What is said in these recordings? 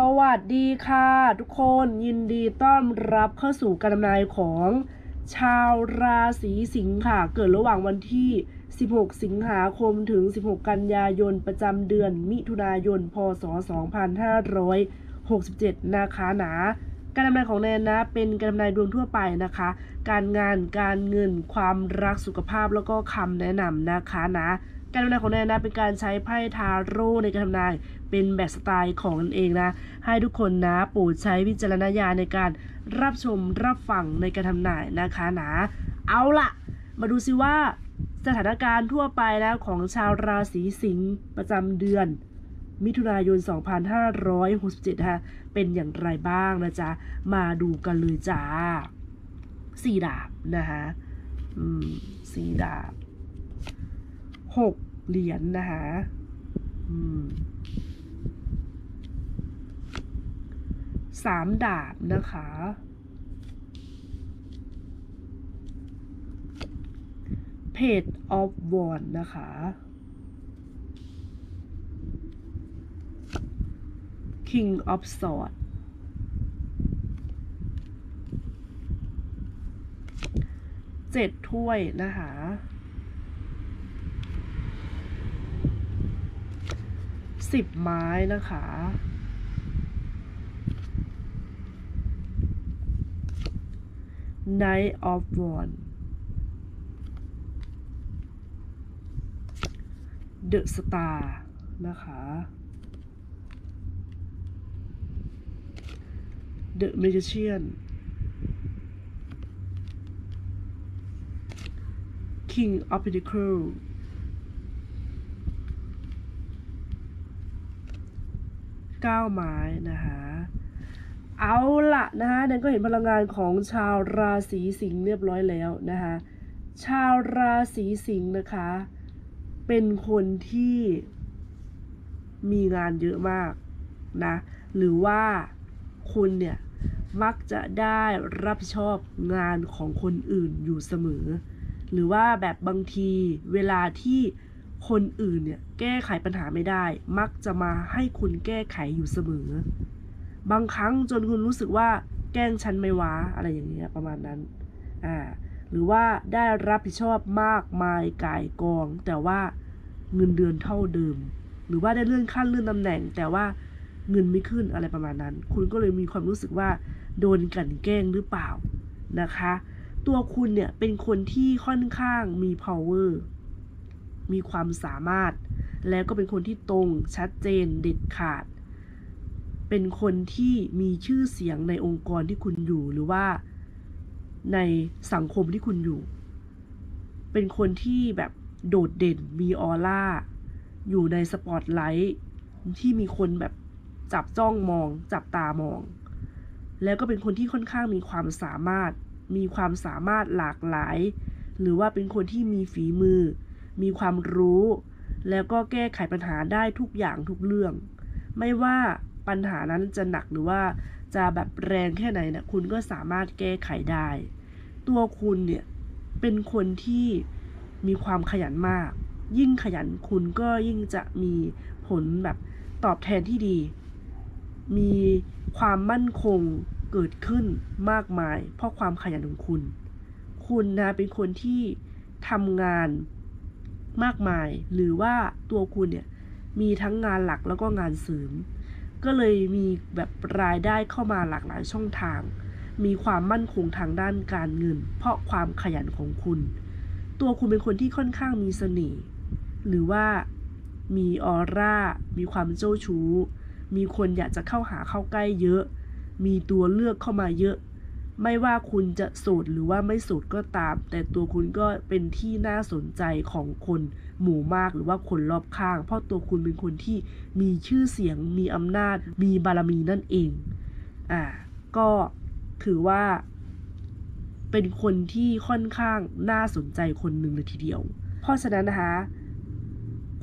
สวัสดีค่ะทุกคนยินดีต้อนรับเข้าสู่การดำนายของชาวราศีสิงค์ค่ะ เกิดระหว่างวันที่ 16 สิงหาคมถึง 16 กันยายนประจำเดือนมิถุนายน พศ 2567 นะคะนะการดำนายของแนนนะ เป็นการดำนายดวงทั่วไปนะคะ การงานการเงินความรักสุขภาพแล้วก็คำแนะนำนะคะนะ การทำนายของแนนนะเป็นการใช้ไพ่ทาโร่ในการทำนายเป็นแบบสไตล์ของตนเองนะ ให้ทุกคนนะโปรดใช้วิจารณญาณในการรับชมรับฟังในการทำนายนะคะนะ เอาละมาดูซิว่าสถานการณ์ทั่วไปนะของชาวราศีสิงห์ประจำเดือน มิถุนายน 2567นะคะเป็นอย่างไรบ้างนะจ๊ะ มาดูกันเลยจ้าสี่ดาบนะคะอืมสี่ดาบหก เหรียญนะคะสามดาบนะคะ เพจออฟวอนนะคะ King of Sword เจ็ดถ้วยนะคะ สิบไม้นะคะ Knight of Wands The Star นะคะ The Magician King of Pentacles เก้าไม้นะคะเอาละนะคะนันก็เห็นพลังงานของชาวราศีสิงห์เรียบร้อยแล้วนะคะชาวราศีสิงห์นะคะ เป็นคนที่มีงานเยอะมากนะหรือว่าคุณเนี่ยมักจะได้รับผิดชอบงานของคนอื่นอยู่เสมอ หรือว่าแบบบางทีเวลาที่ คนอื่นเนี่ยแก้ไขปัญหาไม่ได้ มักจะมาให้คุณแก้ไขอยู่เสมอ บางครั้งจนคุณรู้สึกว่าแกล้งฉันไม่ว้าอะไรอย่างเงี้ยประมาณนั้นอ่าหรือว่าได้รับผิดชอบมากมายก่ายกอง แต่ว่าเงินเดือนเท่าเดิม หรือว่าได้เลื่อนขั้นเลื่อนตำแหน่ง แต่ว่าเงินไม่ขึ้นอะไรประมาณนั้น คุณก็เลยมีความรู้สึกว่า โดนกลั่นแกล้งหรือเปล่านะคะ ตัวคุณเนี่ยเป็นคนที่ค่อนข้างมี power มีความสามารถ แล้วก็เป็นคนที่ตรงชัดเจนเด็ดขาด เป็นคนที่มีชื่อเสียงในองค์กรที่คุณอยู่หรือว่าในสังคมที่คุณอยู่ เป็นคนที่แบบโดดเด่นมีออร่า อยู่ในสปอตไลท์ที่มีคนแบบจับจ้องมอง จับตามอง แล้วก็เป็นคนที่ค่อนข้างมีความสามารถ มีความสามารถหลากหลาย หรือว่าเป็นคนที่มีฝีมือ มีความรู้ แล้วก็แก้ไขปัญหาได้ทุกอย่างทุกเรื่อง ไม่ว่าปัญหานั้นจะหนักหรือว่าจะแบบแรงแค่ไหนเนี่ยคุณก็สามารถแก้ไขได้ ตัวคุณเนี่ยเป็นคนที่มีความขยันมาก ยิ่งขยันคุณก็ยิ่งจะมีผลแบบตอบแทนที่ดี มีความมั่นคงเกิดขึ้นมากมาย เพราะความขยันของคุณ คุณนะเป็นคนที่ทำงาน มากมาย หรือว่าตัวคุณเนี่ยมีทั้งงานหลักแล้วก็งานเสริม ก็เลยมีแบบรายได้เข้ามาหลากหลายช่องทาง มีความมั่นคงทางด้านการเงิน เพราะความขยันของคุณ ตัวคุณเป็นคนที่ค่อนข้างมีเสน่ห์หรือว่ามีออร่า มีความเจ้าชู้ มีคนอยากจะเข้าหาเข้าใกล้เยอะ มีตัวเลือกเข้ามาเยอะ ไม่ว่าคุณจะโสดหรือว่าไม่โสดก็ตาม แต่ตัวคุณก็เป็นที่น่าสนใจของคนหมู่มากหรือว่าคนรอบข้าง เพราะตัวคุณเป็นคนที่มีชื่อเสียง มีอำนาจ มีบารมีนั่นเอง อ่า ก็ถือว่า เป็นคนที่ค่อนข้างน่าสนใจคนหนึ่งเลยทีเดียว เพราะฉะนั้นนะคะ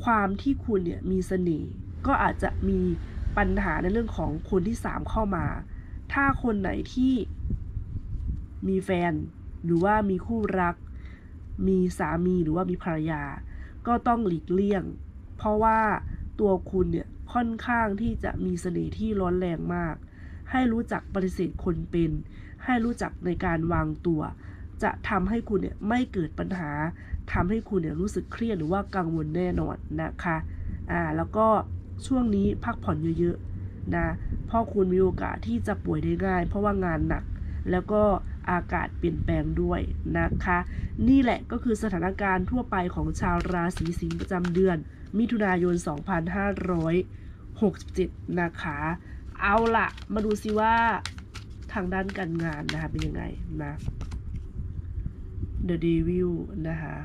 ความที่คุณเนี่ยมีเสน่ห์ก็อาจจะมีปัญหาในเรื่องของคนที่สามเข้ามา ถ้าคนไหนที่ มีแฟน หรือว่ามีคู่รัก มีสามีหรือว่ามีภรรยา ก็ต้องหลีกเลี่ยง เพราะว่าตัวคุณเนี่ยค่อนข้างที่จะมีเสน่ห์ที่ร้อนแรงมาก ให้รู้จักปฏิเสธคนเป็น ให้รู้จักในการวางตัว จะทำให้คุณเนี่ยไม่เกิดปัญหาทำให้คุณเนี่ยรู้สึกเครียดหรือว่ากังวลแน่นอนนะคะอ่าแล้วก็ช่วงนี้พักผ่อนเยอะๆนะเพราะคุณมีโอกาสที่จะป่วยได้ง่าย เพราะว่างานหนัก แล้วก็ อากาศเปลี่ยนแปลงด้วยนะคะ นี่แหละก็คือสถานการณ์ทั่วไปของชาวราศีสิงห์ประจำเดือน มิถุนายน 2567 นะคะ เอาละมาดูซิว่าทางด้านการงานนะคะเป็นยังไงนะ The Devil นะคะ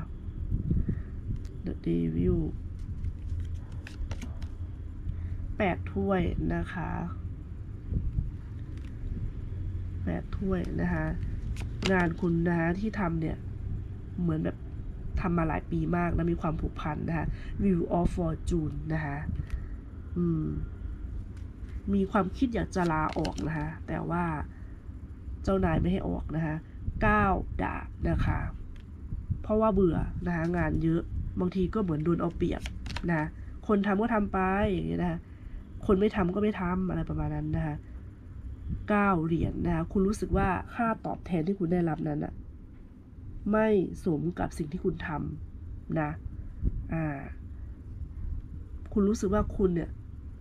The Devil แปดถ้วยนะคะ แปดถ้วยนะคะงานคุณนะคะที่ทำเนี่ย เหมือนแบบทำมาหลายปีมากแนะมีความผูกพันนะคะ View of Fortune นะคะอืมมีความคิดอยากจะลาออกนะคะ แต่ว่าเจ้านายไม่ให้ออกนะคะก้าวดาบนะคะ เพราะว่าเบื่อนะคะงานเยอะบางทีก็เหมือนโดนเอาเปรียบนะ คนทำก็ทำไปอย่างเงี้ยนะคะคนไม่ทำก็ไม่ทำอะไรประมาณนั้นนะคะ เก้าเหรียญนะคะคุณรู้สึกว่าค่าตอบแทนที่คุณได้รับนั้นอะไม่สมกับสิ่งที่คุณทำนะอ่าคุณรู้สึกว่าคุณเนี่ย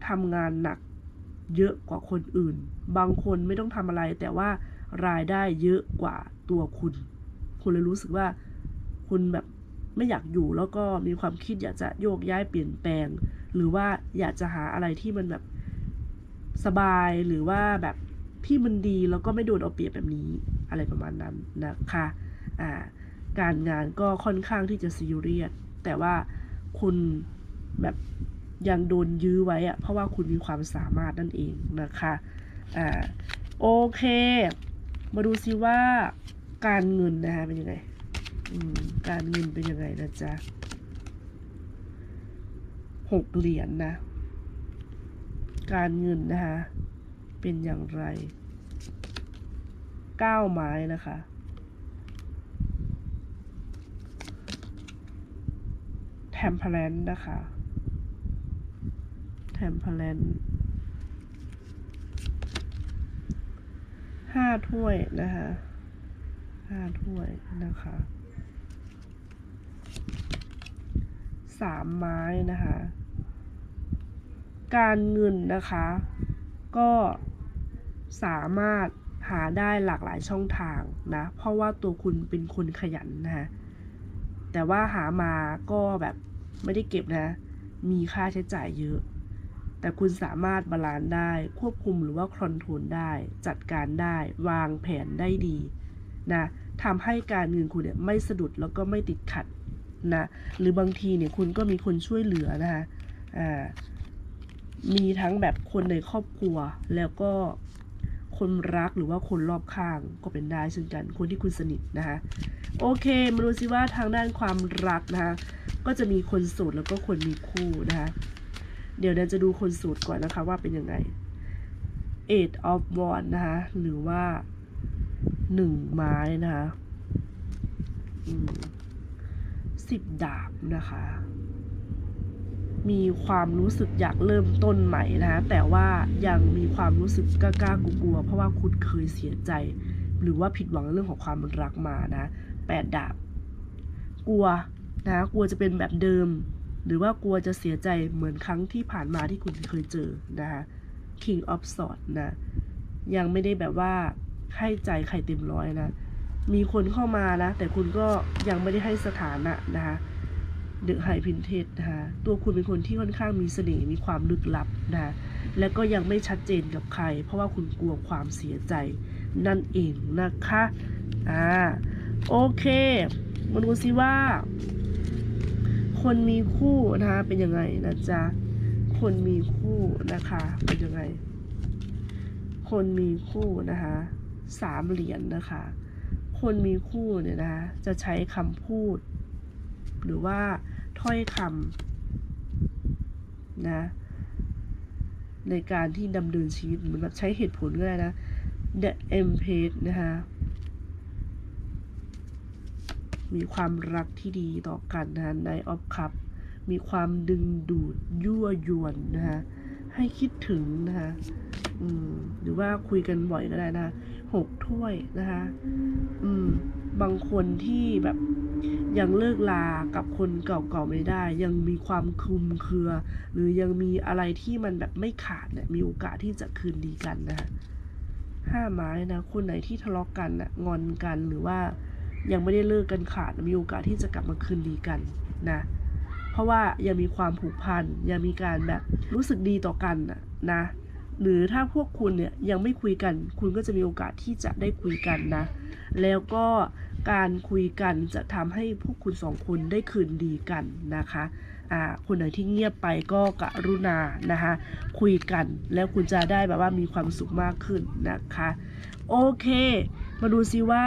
ทำงานหนักเยอะกว่าคนอื่น บางคนไม่ต้องทำอะไร แต่ว่ารายได้เยอะกว่าตัวคุณ คุณเลยรู้สึกว่าคุณแบบไม่อยากอยู่แล้วก็มีความคิดอยากจะโยกย้ายเปลี่ยนแปลง หรือว่าอยากจะหาอะไรที่มันแบบสบายหรือว่าแบบ ที่มันดีแล้วก็ไม่โดนเอาเปรียบแบบนี้อะไรประมาณนั้นนะคะอ่าการงานก็ค่อนข้างที่จะซีเรียสแต่ว่าคุณแบบยังโดนยื้อไว้อะเพราะว่าคุณมีความสามารถนั่นเองนะคะอ่าโอเค มาดูซิว่าการเงินนะคะเป็นยังไงการเงินเป็นยังไงนะจ๊ะหกเหรียญนะการเงินนะคะ เป็นอย่างไรเก้าไม้นะคะ แทมเพลนนะคะ แทมเพลนห้าถ้วยนะคะห้าถ้วยนะคะสามไม้นะคะ การเงินนะคะ ก็สามารถหาได้หลากหลายช่องทางนะ เพราะว่าตัวคุณเป็นคนขยันนะคะแต่ว่าหามาก็แบบไม่ได้เก็บนะ มีค่าใช้จ่ายเยอะ แต่คุณสามารถบาลานซ์ได้ ควบคุมหรือว่าคอนโทรลได้ จัดการได้ วางแผนได้ดีนะทำให้การเงินคุณเนี่ยไม่สะดุดแล้วก็ไม่ติดขัดนะ หรือบางทีเนี่ยคุณก็มีคนช่วยเหลือนะคะ อ่า มีทั้งแบบคนในครอบครัว แล้วก็คนรักหรือว่าคนรอบข้างก็เป็นได้เช่นกัน คนที่คุณสนิทนะคะโอเค มาดูซิว่าทางด้านความรักนะคะก็จะมีคนโสดแล้วก็คนมีคู่นะคะเดี๋ยวเราจะดูคนโสดก่อนนะคะว่าเป็นยังไง eight of wands นะคะหรือว่าหนึ่งไม้นะคะสิบดาบนะคะ มีความรู้สึกอยากเริ่มต้นใหม่นะคะแต่ว่ายังมีความรู้สึกกล้ากลัวเพราะว่าคุณเคยเสียใจ หรือว่าผิดหวังเรื่องของความรักมานะแปดดาบ กลัวนะกลัวจะเป็นแบบเดิม หรือว่ากลัวจะเสียใจเหมือนครั้งที่ผ่านมาที่คุณเคยเจอนะคะ King of Swords นะยังไม่ได้แบบว่าให้ใจใครเต็มร้อยนะ มีคนเข้ามานะ แต่คุณก็ยังไม่ได้ให้สถานะนะคะ เดอะไฮพินเทสนะคะตัวคุณเป็นคนที่ค่อนข้างมีเสน่ห์มีความลึกลับนะและก็ยังไม่ชัดเจนกับใคร เพราะว่าคุณกลัวความเสียใจ นั่นเองนะคะอ่าโอเคมาดูซิว่า คนมีคู่นะคะเป็นยังไงนะจ๊ะคนมีคู่นะคะเป็นยังไง คนมีคู่นะคะสามเหรียญนะคะ คนมีคู่เนี่ยนะคะจะใช้คำพูด หรือว่าถ้อยคำนะในการที่ดำเนินชีวิตเหมือนแบบใช้เหตุผลก็ได้นะ The Empress นะคะมีความรักที่ดีต่อกันนะคะในออฟคัพมีความดึงดูดยั่วยวนนะคะให้คิดถึงนะคะหรือว่าคุยกันบ่อยก็ได้นะ หกถ้วยนะคะ อืม บางคนที่แบบยังเลิกลากับคนเก่าๆไม่ได้ ยังมีความคลุมเครือ หรือยังมีอะไรที่มันแบบไม่ขาดเนี่ยมีโอกาสที่จะคืนดีกันนะห้าไม้นะคนไหนที่ทะเลาะกันนะงอนกันหรือว่ายังไม่ได้เลิกกันขาดมีโอกาสที่จะกลับมาคืนดีกันนะ เพราะว่ายังมีความผูกพันยังมีการแบบรู้สึกดีต่อกันนะ หรือถ้าพวกคุณเนี่ยยังไม่คุยกัน คุณก็จะมีโอกาสที่จะได้คุยกันนะ แล้วก็การคุยกันจะทำให้พวกคุณสองคนได้คืนดีกันนะคะอ่าคนไหนที่เงียบไปก็กรุณานะคะ คุยกันแล้วคุณจะได้แบบว่ามีความสุขมากขึ้นนะคะ โอเค มาดูซิว่า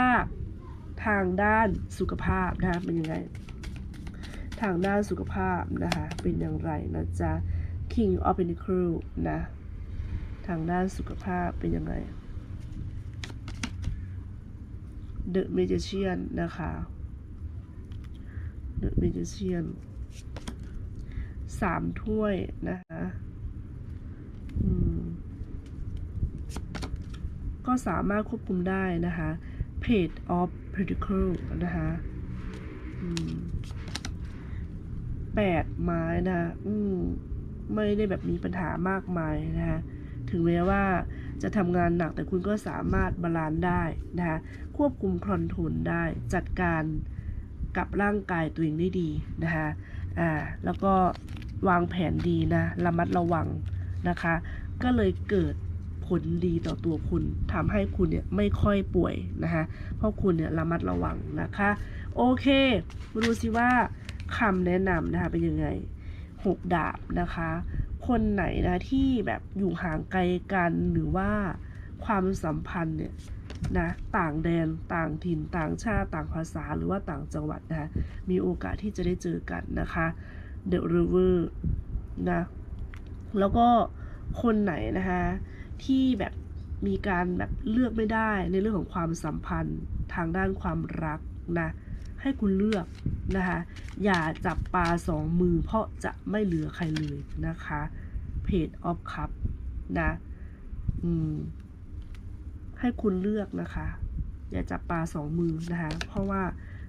ทางด้านสุขภาพนะคะเป็นยังไง ทางด้านสุขภาพนะคะเป็นอย่างไรนะจ๊ะ King of Pentacles นะ ทางด้านสุขภาพเป็นยังไง The Magician นะคะ The Magician สามถ้วยนะคะอืมก็สามารถควบคุมได้นะคะ Page of Pentacle นะคะอืมแปดไม้นะ อืม ไม่ได้แบบมีปัญหามากมายนะคะ ถึงแม้ว่าจะทำงานหนักแต่คุณก็สามารถบาลานซ์ได้นะคะควบคุมคอนโทรลได้จัดการกับร่างกายตัวเองได้ดีนะคะอ่าแล้วก็วางแผนดีนะระมัดระวังนะคะ ก็เลยเกิดผลดีต่อตัวคุณทำให้คุณเนี่ยไม่ค่อยป่วยนะคะเพราะคุณเนี่ยระมัดระวังนะคะ โอเคมาดูสิว่าคำแนะนำนะคะเป็นยังไงหกดาบนะคะ คนไหนนะที่แบบอยู่ห่างไกลกันหรือว่าความสัมพันธ์เนี่ยนะต่างแดนต่างถิ่นต่างชาติต่างภาษาหรือว่าต่างจังหวัดนะมีโอกาสที่จะได้เจอกันนะคะ The River นะแล้วก็คนไหนนะคะที่แบบมีการแบบเลือกไม่ได้ในเรื่องของความสัมพันธ์ทางด้านความรักนะ ให้คุณเลือกนะคะ อย่าจับปลาสองมือเพราะจะไม่เหลือใครเลยนะคะเพจออฟคัพนะอืมให้คุณเลือกนะคะ อย่าจับปลาสองมือนะคะ เพราะว่า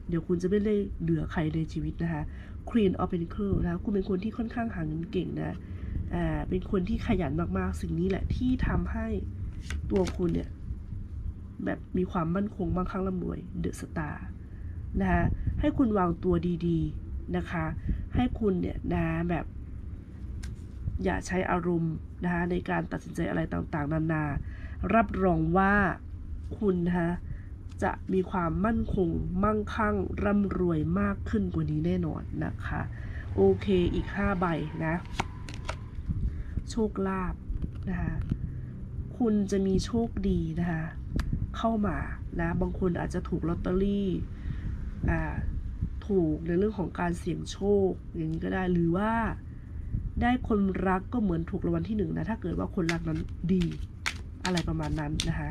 เดี๋ยวคุณจะไม่ได้เหลือใครในชีวิตนะคะ Queen of Pentacles นะคะ คุณเป็นคนที่ค่อนข้างหาเงินเก่งนะอ่าเป็นคนที่ขยันมากๆ สิ่งนี้แหละที่ทำให้ตัวคุณเนี่ย แบบมีความมั่นคงมั่งคั่งร่ำรวยเดอะสตาร์ นะคะให้คุณวางตัวดีๆนะคะ ให้คุณเนี่ยนะแบบอย่าใช้อารมณ์นะคะในการตัดสินใจอะไรต่างๆ นานา รับรองว่าคุณนะคะจะมีความมั่นคง มั่งคั่ง ร่ำรวยมากขึ้นกว่านี้แน่นอนนะคะ โอเคอีก 5 ใบนะ โชคลาภนะคะคุณจะมีโชคดีนะคะ เข้ามานะ บางคนอาจจะถูกลอตเตอรี่ ถูกในเรื่องของการเสี่ยงโชค อย่างนี้ก็ได้หรือว่าได้คนรักก็เหมือนถูกรางวัลที่หนึ่งนะถ้าเกิดว่าคนรักนั้นดีอะไรประมาณนั้นนะคะ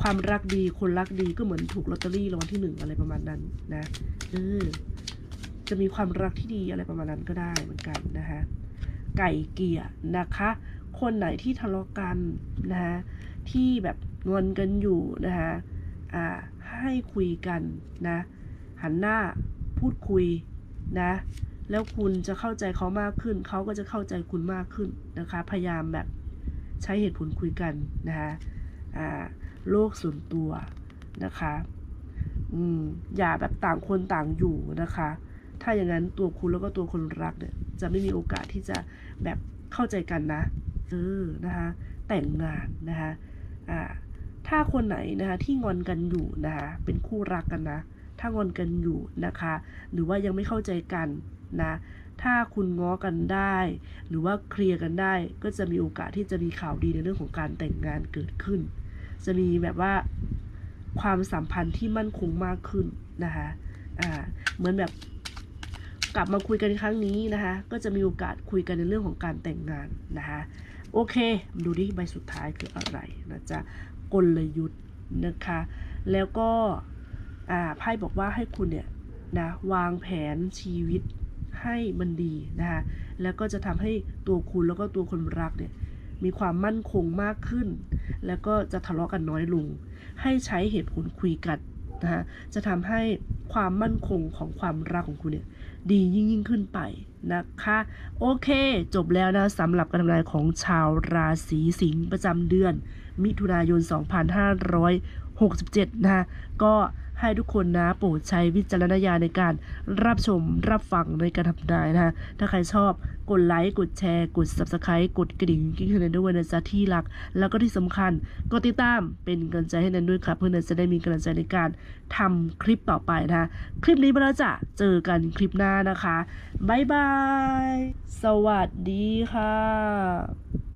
ความรักดีคนรักดีก็เหมือนถูกลอตเตอรี่รางวัลที่หนึ่งอะไรประมาณนั้นนะเออจะมีความรักที่ดีอะไรประมาณนั้นก็ได้เหมือนกันนะคะไก่เกลี่ยนะคะ คนไหนที่ทะเลาะกันนะคะที่แบบงอนกันอยู่นะคะอ่าให้คุยกันนะ หันหน้าพูดคุยนะ แล้วคุณจะเข้าใจเขามากขึ้น เขาก็จะเข้าใจคุณมากขึ้นนะคะ พยายามแบบใช้เหตุผลคุยกันนะคะอ่าโลกส่วนตัวนะคะอืมอย่าแบบต่างคนต่างอยู่นะคะ ถ้าอย่างนั้นตัวคุณแล้วก็ตัวคนรักเนี่ยจะไม่มีโอกาสที่จะแบบเข้าใจกันนะเออนะคะแต่งงานนะคะอ่าถ้าคนไหนนะคะที่งอนกันอยู่นะคะเป็นคู่รักกันนะ ถ้างอนกันอยู่นะคะ หรือว่ายังไม่เข้าใจกันนะ ถ้าคุณง้อกันได้ หรือว่าเคลียร์กันได้ ก็จะมีโอกาสที่จะมีข่าวดีในเรื่องของการแต่งงานเกิดขึ้น จะมีแบบว่าความสัมพันธ์ที่มั่นคงมากขึ้นนะคะ อ่า เหมือนแบบกลับมาคุยกันครั้งนี้นะคะ ก็จะมีโอกาสคุยกันในเรื่องของการแต่งงานนะคะ โอเค ดูดิใบสุดท้ายคืออะไรนะจ๊ะ กลยุทธ์นะคะ แล้วก็ อ่าไพ่บอกว่าให้คุณเนี่ยนะวางแผนชีวิตให้มันดีนะคะแล้วก็จะทำให้ตัวคุณแล้วก็ตัวคนรักเนี่ยมีความมั่นคงมากขึ้น แล้วก็จะทะเลาะกันน้อยลง ให้ใช้เหตุผลคุยกันนะคะจะทำให้ความมั่นคงของความรักของคุณเนี่ยดียิ่งยิ่งขึ้นไป นะคะ โอเค จบแล้วนะสำหรับการทำนายของชาวราศีสิงห์ประจำเดือน มิถุนายน 2567 นะคะก็ให้ทุกคนนะโปรดใช้วิจารณญาณในการรับชมรับฟังในการทำนายนะคะถ้าใครชอบกดไลค์กดแชร์ กด Subscribe กดกระดิ่งกิ๊งให้นันด้วยนะจ๊ะที่รัก แล้วก็ที่สำคัญกดติดตามเป็นกำลังใจให้นันด้วยครับ เพื่อนันจะได้มีกำลังใจในการทำคลิปต่อไปนะคะคลิปนี้ไปแล้วจ้ะเจอกันคลิปหน้านะคะบ๊ายบายาย สวัสดีค่ะ